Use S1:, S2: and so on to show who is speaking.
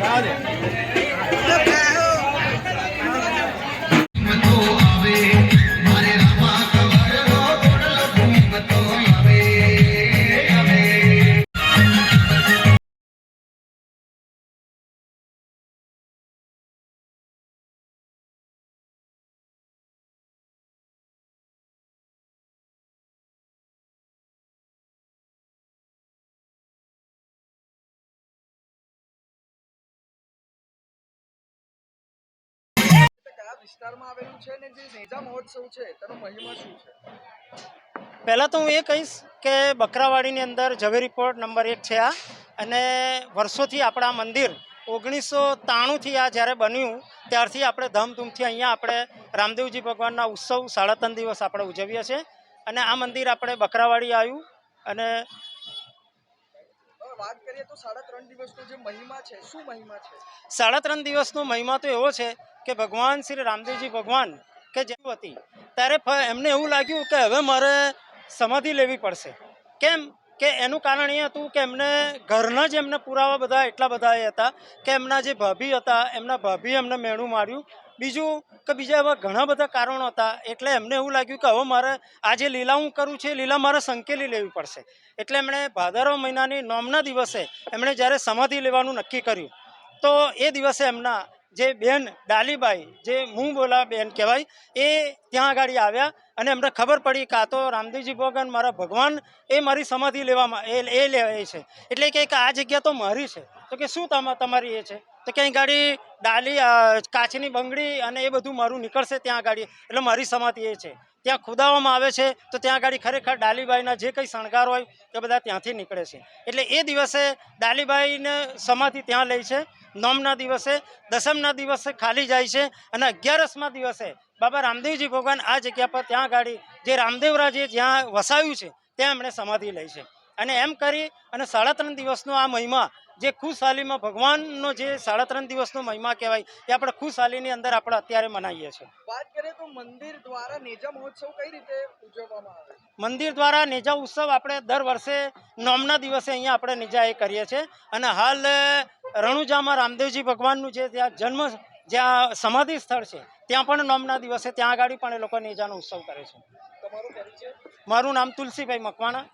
S1: బాబు વિસ્તારમાં આવેલું છે ને જે નેજા મહોત્સવ છે તેનો મહિમા શું છે?
S2: પહેલાં તો હું એ કહીશ કે બકરાવાડીની અંદર ઝવેરી પોર્ટ નંબર એક છે આ. અને વર્ષોથી આપણા મંદિર ઓગણીસો ત્રાણુંથી આ જ્યારે બન્યું ત્યારથી આપણે ધામધૂમથી અહીંયા આપણે રામદેવજી ભગવાનના ઉત્સવ સાડા ત્રણ દિવસ આપણે ઉજવીએ છીએ. અને આ મંદિર આપણે બકરાવાડી આવ્યું અને
S1: વાત કરીએ તો સાડા ત્રણ દિવસનો જે મહિમા છે શું મહિમા છે?
S2: સાડા ત્રણ દિવસનો મહિમા તો એવો છે કે ભગવાન શ્રી રામદેવજી ભગવાન કે જે હતી, ત્યારે એમને એવું લાગ્યું કે હવે મારે સમાધિ લેવી પડશે. કેમ? કે એનું કારણ એ હતું કે એમને ઘરના જ એમને પુરાવા બધા એટલા બધા એ હતા કે એમના જે ભાભી હતા, એમના ભાભી એમને મેણું માર્યું. બીજું કે બીજા એવા ઘણા બધા કારણો હતા, એટલે એમને એવું લાગ્યું કે હવે મારે આ જે લીલા હું કરું છું લીલા મારે સંકેલી લેવી પડશે. એટલે એમણે ભાદરવા મહિનાની નોમના દિવસે એમણે જ્યારે સમાધિ લેવાનું નક્કી કર્યું, તો એ દિવસે એમના જે બેન ડાલીબાઈ જે મું બોલા બેન કહેવાય, એ ત્યાં આગળ આવ્યા અને એમને ખબર પડી કાં તો રામદેવજી ભગવાન મારા ભગવાન, એ મારી સમાધિ લેવામાં, એ એ લેવાય છે. એટલે કે આ જગ્યા તો મારી છે. તો કે શું તમા, તમારી એ છે? તો ક્યાંય ગાડી ડાલી કાચની બંગડી અને એ બધું મારું નીકળશે ત્યાં ગાડી. એટલે મારી સમાધિ એ છે. ત્યાં ખુદાવામાં આવે છે, તો ત્યાં ગાડી ખરેખર ડાલીબાઈના જે કંઈ શણગાર હોય, એ બધા ત્યાંથી નીકળે છે. એટલે એ દિવસે ડાલીબાઈને સમાધિ ત્યાં લે છે. નોમના દિવસે દસમના દિવસે ખાલી જાય છે અને અગિયારસમાં દિવસે બાબા રામદેવજી ભગવાન આ જગ્યા પર ત્યાં ગાડી જે રામદેવરાજે જ્યાં વસાવ્યું છે ત્યાં એમણે સમાધિ લઈ છે. અને એમ કરી અને સાડા ત્રણ દિવસનો આ મહિમા જે ખુશહાલીમાં ભગવાનનો જે સાડા ત્રણ દિવસનો મહિમા કહેવાય એ આપણે ખુશહાલીની અંદર આપણે અત્યારે મનાવીએ છીએ.
S1: વાત કરીએ તો મંદિર દ્વારા નેજા મહોત્સવ કઈ રીતે ઉજવવામાં આવે
S2: મંદિર દ્વારા નેજા ઉત્સવ આપણે દર વર્ષે નોમના દિવસે અહીંયા આપણે નેજા એ કરીએ છીએ. અને હાલ રણુજામાં રામદેવજી ભગવાનનું જે ત્યાં જન્મ જ્યાં સમાધિ સ્થળ છે ત્યાં પણ નોમના દિવસે ત્યાં આગળ પણ એ લોકો નેજાનો ઉત્સવ કરે છે. મારું નામ તુલસીભાઈ મકવાણા.